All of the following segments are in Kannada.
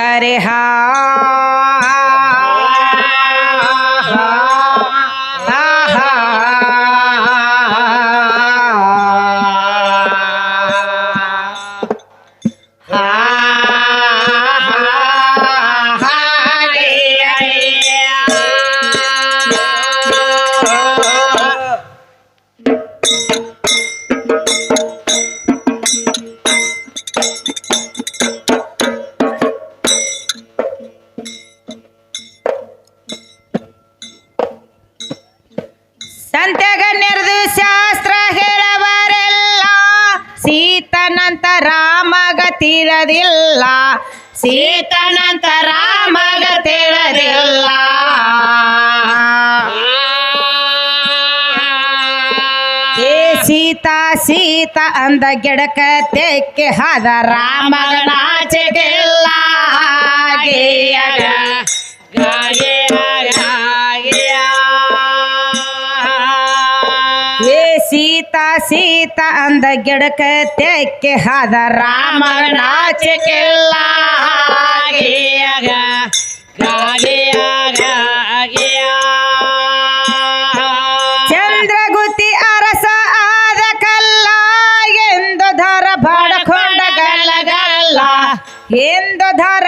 ಹರಿ ಹಾ ಸೀತನಂತ ರಾಮಗ ತಿಳಿದಿಲ್ಲ. ಏ ಸೀತಾ ಸೀತಾ ಅಂದ ಗಿಡಕ ತೆಕ್ಕೆ ಹಾದ ರಾಮಗ ಸೀತಾ ಅಂದ ಗಿಡಕ ತೆಕ್ಕೆ ಹಾದ ರಾಮ ನಾಚಿಕೆಲ್ಲ ಹಾಗೆಯಗ ಚಂದ್ರಗುತಿ ಅರಸ ಆದ ಕಲ್ಲ ಎಂದು ಧರ ಬಡಕೊಂಡ ಗಲ್ಲ ಗಲ್ಲ ಎಂದು ಧರ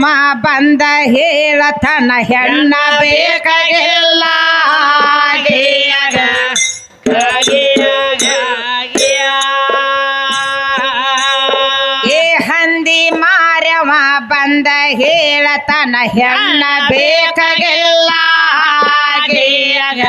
ಮಾರ್ಯಮ ಬಂದ ಹೇಳತನ ಹೆಣ್ಣ ಬೇಕಾಗಿಲ್ಲ ಹಾಗೆಯಗ. ಏ ಹಂದಿ ಮಾರ್ಯವ ಬಂದ ಹೇಳತನ ಹೆಣ್ಣ ಬೇಕಾಗಿಲ್ಲ ಹಾಗೆಯಗ.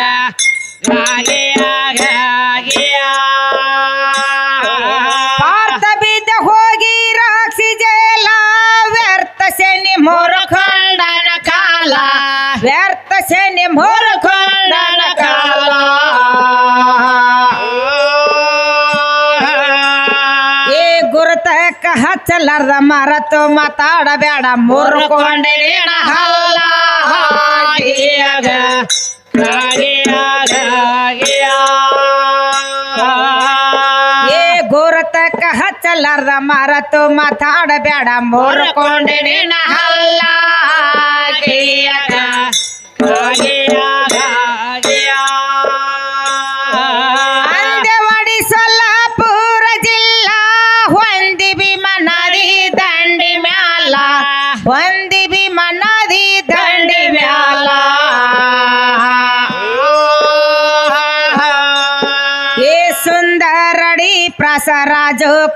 ಗುರುತಕ್ಕ ಹಚ್ಚಲಾರ್ದ ಮರತು ಮಾತಾಡಬೇಡ. ಮುರ್ಕೊಂಡೆ. ಏ ಗುರುತಕ್ಕ ಹಚ್ಚಲಾರ್ದ ಮರತು ಮಾತಾಡಬೇಡ. ಮುರ್ಕೊಂಡೆ ಹಲ್ಲ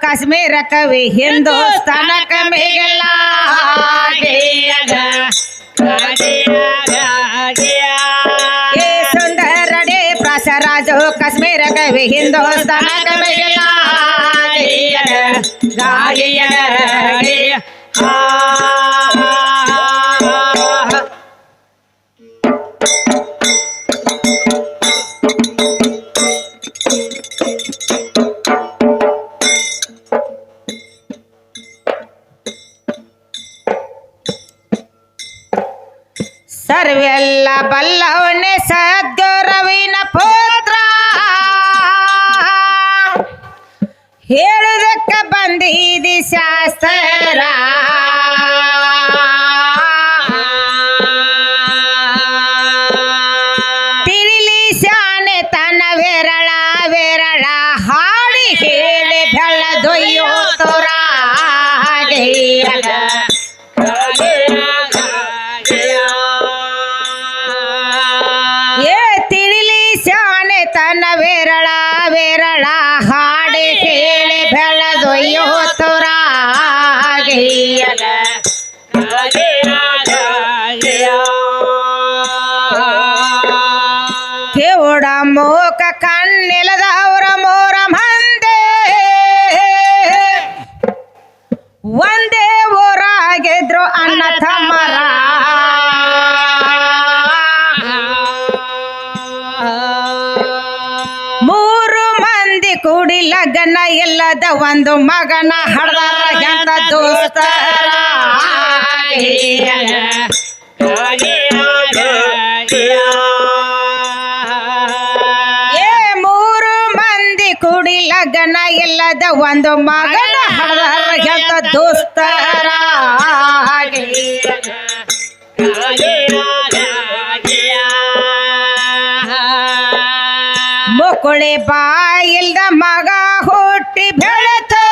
ಕಾಶ್ಮೀರ ಕವಿ ಹಿಂದೂಸ್ತಾನ ಕವಿಗೆಲ್ಲ ಸುಂದರಡೆ ಪ್ರಸರಾಜು ಕಾಶ್ಮೀರ ಕವಿ ಹಿಂದೂಸ್ತಾನ ಕಮಿಗೆಲ್ಲ ಸರ್ವೆಲ್ಲ ಬಲ್ಲವನ್ನೇ ಸದ್ಯೋ ರವಿನ ಪುತ್ರ. ಹೇಳುದಕ್ಕ ಬಂದಿದಿ ಶಾಸ್ತ್ರ. ಬೆಳ್ಳದೊಯ್ಯೋ ತೋರ ಕಿವುಡ ಮೂಕ ಕಣ್ಣಿಲದವರ ಲಗ್ನ ಇಲ್ಲದ ಒಂದು ಮಗನ ಹಡದ ದೋಸ್ತರ ಏ, ಮೂರು ಮಂದಿ ಕುಡಿ ಲಗನ ಇಲ್ಲದ ಒಂದು ಮಗನ ಹಡ್ದಾರ ಎಂತ ದೋಸ್ತರ ಮುಕುಳಿ ಬಾಯಿಲ್ದ ಮಗ ಹುಟ್ಟಿ ಬೆಳೆತು.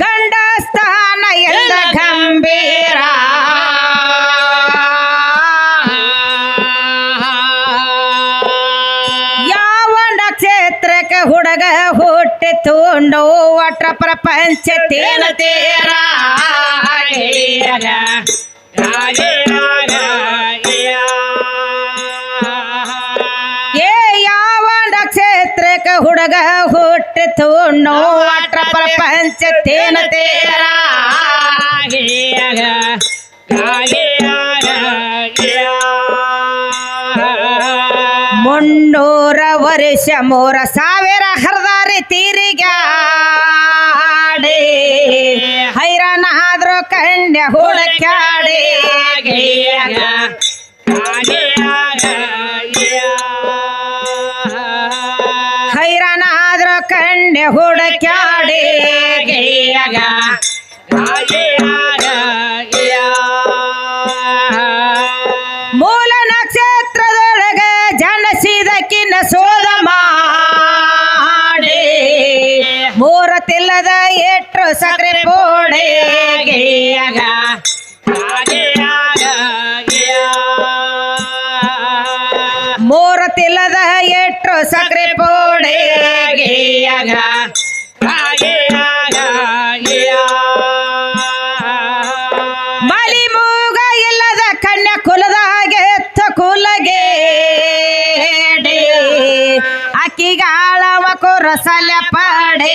ಗಂಡ ಸ್ಥಾನ ಎಲ್ಲ ಗಂಭೀರ. ಯಾವ ನಕ್ಷತ್ರಕ್ಕೆ ಹುಡುಗ ಹುಟ್ಟಿ ಹುಟ್ಟಿತು ಒಟ್ಟ ಪ್ರಪಂಚ ತೇನ ತೇರ. ಏ ಪ್ರಪಂಚ ತೇನ ತೇರ. ಮುನ್ನೂರ ವರ್ಷ ಮೂರ ಸಾವಿರ ಹರಿದಾರಿ ತೀರಿಗಾಡಿ ಹೈರಾಣಾದ್ರೂ ಕಣ್ಯ ಹುಡುಕ್ಯಾಡಿ. ಹೈರಾಣಾದ್ರೂ ಕಣ್ಯ ಹುಡುಕ್ಯಾಡಿ ಮೂರ ತಿಲ್ಲದ ಎಟ್ರು ಸಕ್ರೆ ಪೋಡೆ ಮಲಿ ಮೂಗ ಇಲ್ಲದ ಕನ್ಯ ಕುಲದಾಗೆ ಎತ್ತ ಕುಲಗೆ ಅಕ್ಕಿಗಾಳವ ಕುರಸಲ ಪಡೆ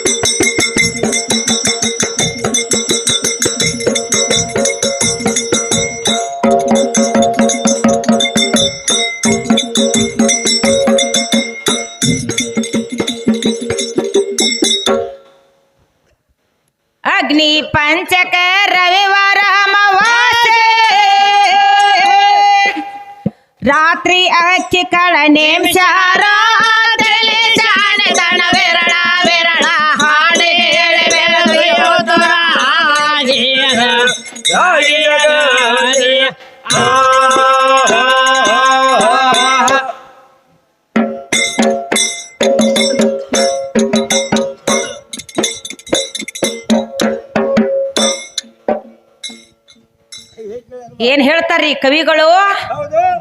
ರಾತ್ರಿ ಅಕ್ಕಿ ಕಳನೆ ನೇಮ್ಸಾರ ಏನ್ ಹೇಳ್ತಾರ್ರಿ ಕವಿಗಳು?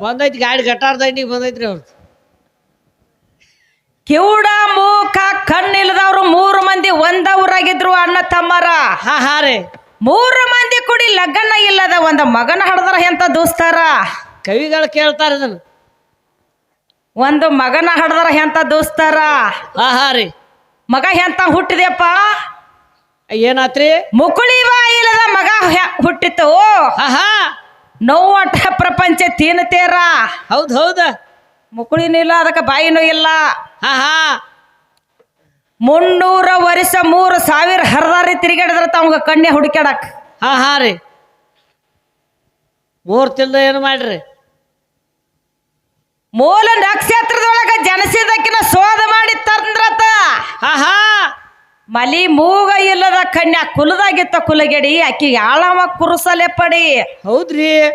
ಬಂದೈತಿ ಗಾಡಿ ಗಟ್ಟಾರ ದಂಡಿಗೆ ಬಂದೈತ್ರಿ ಅವ್ರ. ಕಿವುಡ ಮೂಕ ಕಣ್ಣಿಲ್ದವ್ರು ಮೂರು ಮಂದಿ ಒಂದ ಊರಾಗಿದ್ರು ಅಣ್ಣ ತಮ್ಮರ. ಹಾ ಹಾ ರೀ. ಮೂರು ಮಂದಿ ಕುಡಿ ಲಗ್ನ ಇಲ್ಲದ ಒಂದ ಮಗನ ಹಡದ್ರ ಎಂತ ದೋಸ್ತಾರ? ಕವಿಗಳು ಕೇಳ್ತಾರ ಇದನ್ನ. ಒಂದು ಮಗನ ಹಡದ್ರ ಎಂತ ದೋಸ್ತಾರ? ಹಾ ಹಾ ರೀ. ಮಗ ಎಂತ ಹುಟ್ಟಿದೆಪ್ಪ? ಏನಾತ್ರಿ? ಮುಕುಳಿ ಇಲ್ಲದ ಮಗ ಹುಟ್ಟಿತ್ತು. ಹುಟ್ಟಿತು ಹಾ ಹಾ. ನೋವಟ ಪ್ರಪಂಚ ತೀನತೇರ ಹೌದ್ ಹೌದ. ಮುಕುಳಿನೂ ಇಲ್ಲ ಅದಕ್ಕೆ ಬಾಯಿನೂ ಇಲ್ಲ. ಹಾ ಹಾ. ಮುನ್ನೂರ ವರ್ಷ ಮೂರು ಸಾವಿರ ಹರದಾರಿ ತಿರುಗಾಡಿದ್ರ ತಮ್ಗ ಕಣ್ಣೆ ಹುಡುಕ್ಯಾಡಕ್. ಹಾ ಹಾ ರೀ. ಮೂರ್ ತಿಂದ ಏನು ಮಾಡ್ರಿ? ಮೂಲ ನಕ್ಷತ್ರದೊಳಗ ಜನಸಿದಕ್ಕಿನ ಸೋದ ಮಾಡಿ ತಂದ್ರತ. ಹಾ ಹಾ. ಮಲಿ ಮೂಗ ಇಲ್ಲದ ಕನ್ಯಾ ಕುಲದಾಗಿತ್ತ ಕುಲಗೆಡಿ ಆಕಿ ಯಾಳವ ಕುರುಸಲೆ ಪಡಿ. ಹೌದ್ರಿ.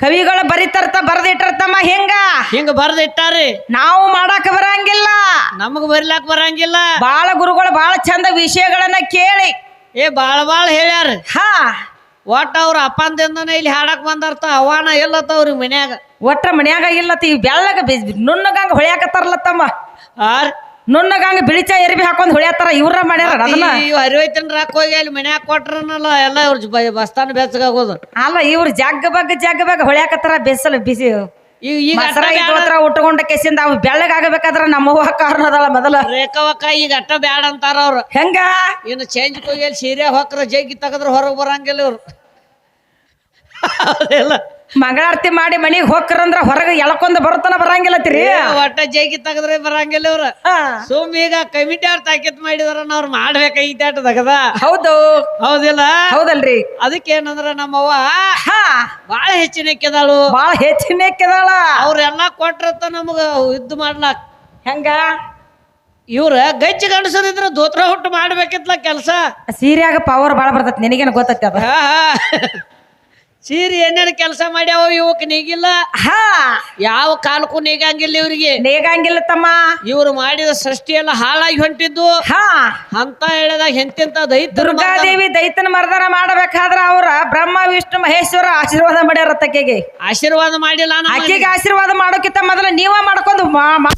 ಕವಿಗಳು ಬರಿತರ್ತ ಬರೆದಿಟ್ಟಿರ್ತಮ್ಮ ಹೆಂಗ. ಹಿಂಗ ಬರ್ದ ಇಟ್ಟಾರಿ ನಾವು ಮಾಡಾಕ ಬರಂಗಿಲ್ಲ. ನಮಗ್ ಬರ್ಲಾಕ್ ಬರಂಗಿಲ್ಲ. ಬಾಳ ಗುರುಗಳು ಬಾಳ ಚಂದ ವಿಷಯಗಳನ್ನ ಕೇಳಿ. ಏ ಬಾಳ ಬಾಳ ಹೇಳ್ಯಾರ. ಹಾ. ಒಟ್ಟ ಅವ್ರ ಅಪ್ಪಂದಿಂದನ ಇಲ್ಲಿ ಹಾಡಕ್ ಬಂದಾರ್ತ ಅವಾನ ಇಲ್ಲತ್ತವ್ರಿ ಮನ್ಯಾಗ. ಒಟ್ಟ ಮನ್ಯಾಗ ಇಲ್ಲತ್ತ ಈ ಬೆಳ್ಳಗ ಬಿ- ನುಣ್ಣಗಂಗ ಹೊಳ್ಯಾಕತ್ತಾರಲ್ಲ ಆರ್ ನುಣ್ಣಗಂಗ ಬಿಳಿಚ ಎರಿಬಿ ಹಾಕೊಂಡ್ ಹೊಳ್ಯಾತಾರ ಇವ್ರ ಮಾಡ್ಯಾರ ಅದನ್ನ. ಹರಿವೈತನ ರಾಕ್ ಹೋಗಿ ಅಲ್ಲಿ ಮನ್ಯಾಗ ಕೊಟ್ರನಲ್ಲ ಎಲ್ಲ ಇವ್ರ ಬಸ್ತಾನ ಬೆಚ್ಚಗಾಗೋದು ಅಲ್ಲ ಇವ್ರು ಜಗ್ಗ ಬಗ್ಗ ಜಗ್ ಬಗ್ಗ ಹೊಳ್ಯಾಕತ್ತಾರ ಬಿಸಿಲು ಬಿಸಿ. ಈಗ ಇದ್ವತ್ರ ಉಟ್ಕೊಂಡ ಕೆಸಿಂದ ಅವ್ ಬೆಳ್ಳಗ ಆಗಬೇಕಾದ್ರ ನಮ್ಮವ್ವ ಕಾರಣ ಅದಲ್ಲ ಮೊದಲ. ರೇಖವಕ್ಕ ಈಗ ಅಟ್ಟ ಬ್ಯಾಡ ಅಂತಾರ ಅವ್ರು. ಹೆಂಗ? ಇನ್ನು ಚೇಂಜ್ ಹೋಗಿ ಸೀರೆ ಹೊಕ್ರ ಜಗ್ಗಿ ತೆಗದ್ರ ಹೊರಗೆ ಬರಂಗಿಲ್ಲ ಇವ್ರು. ಹೌದಿಲ್ಲ ಮಂಗಳಾರತಿ ಮಾಡಿ ಮನೆಗೆ ಹೋಗ್ರಂದ್ರ ಹೊರಗೆ ಎಳ್ಕೊಂಡ್ ಬರುತ್ತನ ಬರಂಗಿಲ್ಲ ಏ, ಒಟ್ಟ ಜೈಗಿ ತೆಗದ್ರೆ ಬರಂಗಿಲ್ಲ ಇವ್ರು. ಹಾ. ಸುಮ್ ಈಗ ಕಮಿಟಿ ಅವ್ರ ತಾಕೀತ್ ಮಾಡಿದಾರ ಅವ್ರು ಈ ತಾಟ ತಗದ. ಹೌದು. ಹೌದಿಲ್ಲ? ಹೌದಲ್ರಿ. ಅದಕ್ಕೆ ಏನಂದ್ರ ನಮ್ಮವ್ವ ಹಾ. ಬಾಳ ಹೆಚ್ಚಿನ ಕೆದಾಳು. ಬಾಳ ಹೆಚ್ಚಿನ ಕೆದಾಳ. ಅವ್ರೆಲ್ಲ ಕೊಟ್ರತ್ತ ನಮಗ ಇದ್ದು ಮಾಡ್ಲಾಕ್. ಹೆಂಗ? ಇವ್ರ ಗಜ್ಜಿ ಗಂಡಸರಿದ್ರ ದೋತ್ರ ಹುಟ್ಟು ಮಾಡ್ಬೇಕಿತ್ಲ ಕೆಲಸ. ಸೀರೆಯಾಗ ಪವರ್ ಬಾಳ ಬರ್ತೈತಿ. ನಿನಗೇನು ಗೊತ್ತೈತಿ ಅದ? ಸೀರಿ ಏನೇನು ಕೆಲಸ ಮಾಡ್ಯಾವ ಇವಕ್ ನೀಗಿಲ್ಲ. ಹಾ. ಯಾವ ಕಾಲಕ್ಕೂ ನೀಗಂಗಿಲ್ಲ ಇವ್ರಿಗೆ. ನೀಗಂಗಿಲ್ಲ ತಮ್ಮ. ಇವ್ರು ಮಾಡಿದ ಸೃಷ್ಟಿ ಎಲ್ಲ ಹಾಳಾಗಿ ಹೊಂಟಿದ್ದು. ಹಾ. ಅಂತ ಹೇಳಿದಾಗ ಎಂತೆಂತ ದೈತ್ಯರು ದುರ್ಗಾದೇವಿ ದೈತನ ಮರ್ದನ ಮಾಡಬೇಕಾದ್ರ ಅವ್ರ ಬ್ರಹ್ಮ ವಿಷ್ಣು ಮಹೇಶ್ವರ ಆಶೀರ್ವಾದ ಮಾಡ್ಯಾರ ತಕ್ಕೆಗೆ ಆಶೀರ್ವಾದ ಮಾಡಿಲ್ಲ ಆಕೆಗೆ ಆಶೀರ್ವಾದ ಮಾಡೋಕ್ಕಿಂತ ಮೊದಲು ನೀವ ಮಾಡ್ಕೊಂಡು ಮಾ- ಮಾ-